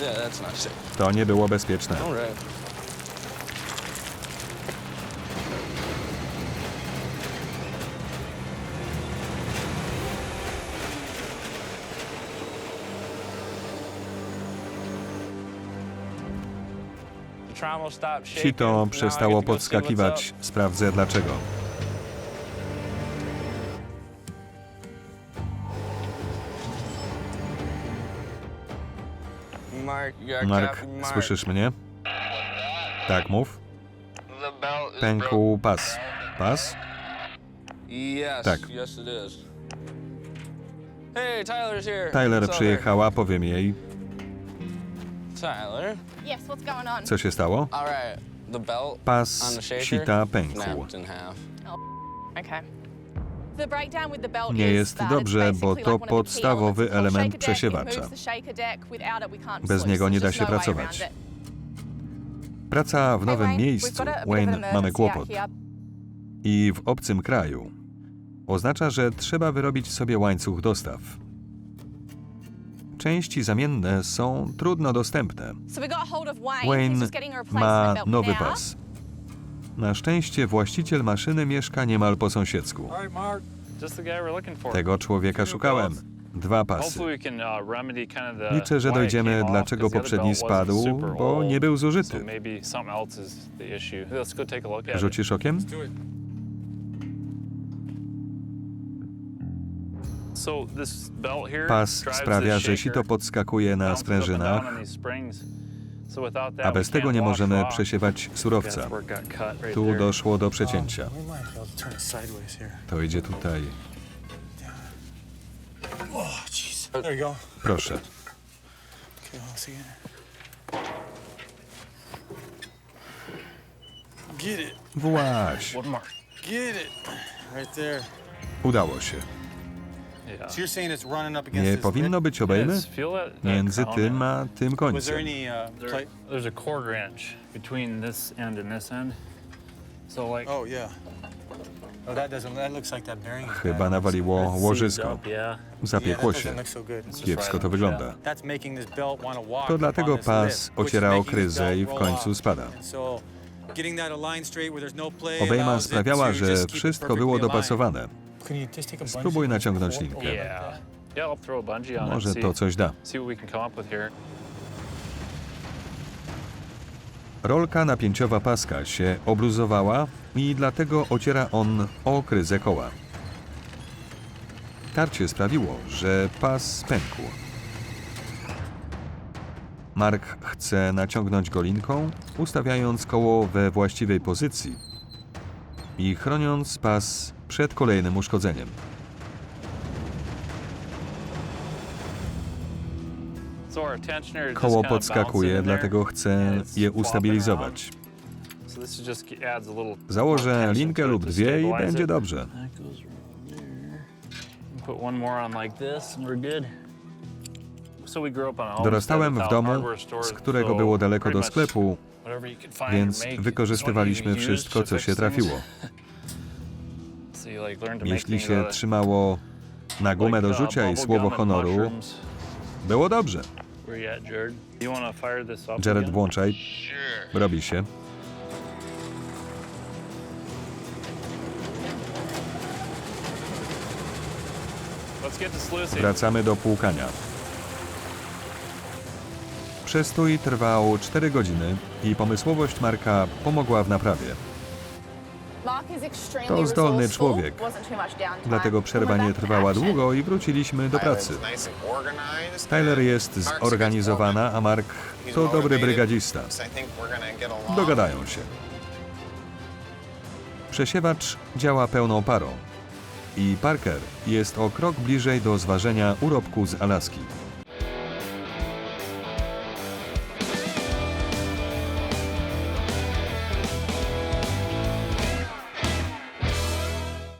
Yeah, that's not safe. To nie było bezpieczne. All right. The trommel stopped shaking. Sito przestało podskakiwać. Sprawdzę dlaczego. Mark, słyszysz mnie? Tak, mów. Pękł pas. Pas? Tak. Tyler przyjechała, powiem jej. Tyler. Yes, what's going on? Co się stało? Pas sita pękł. Nie jest dobrze, bo to podstawowy element przesiewacza. Bez niego nie da się no pracować. Praca w nowym miejscu, Wayne, mamy kłopot. I w obcym kraju. Oznacza, że trzeba wyrobić sobie łańcuch dostaw. Części zamienne są trudno dostępne. Wayne. Ma nowy now. pas. Na szczęście właściciel maszyny mieszka niemal po sąsiedzku. Tego człowieka szukałem. Dwa pasy. Uh, Liczę, że dojdziemy, dlaczego poprzedni spadł, bo nie był zużyty. Rzucisz okiem? Pas sprawia, że sito podskakuje na sprężynach, a bez tego nie możemy przesiewać surowca. Tu doszło do przecięcia. To idzie tutaj. Proszę. Właś. Udało się. Nie powinno być obejmy między tym a tym Was there końcem. any uh, There- play? there's a cord wrench between this end and this end. So like Oh yeah. Oh, that doesn't. That looks like that bearing. is Chyba nawaliło łożysko. Zapiekło się. Kiepsko to wygląda. to dlatego pas ociera o kryzę i w końcu spada. No Obejma sprawiała, że wszystko było dopasowane. Spróbuj naciągnąć linkę. Może to coś da. Rolka napięciowa paska się obluzowała i dlatego ociera on o kryzę koła. Tarcie sprawiło, że pas pękł. Mark chce naciągnąć go linką, ustawiając koło we właściwej pozycji i chroniąc pas przed kolejnym uszkodzeniem. Koło podskakuje, dlatego chcę je ustabilizować. Założę linkę lub dwie i będzie dobrze. Dorastałem w domu, z którego było daleko do sklepu, więc wykorzystywaliśmy wszystko, co się trafiło. Jeśli się trzymało na gumę do uh, rzucia i słowo honoru, było dobrze. Jared? Włączaj. Robi się. Wracamy do płukania. Przestój trwał 4 godziny i pomysłowość Marka pomogła w naprawie. To zdolny człowiek. Dlatego przerwa nie trwała długo i wróciliśmy do pracy. Tyler jest zorganizowana, a Mark to dobry brygadzista. Dogadają się. Przesiewacz działa pełną parą i Parker jest o krok bliżej do zważenia urobku z Alaski.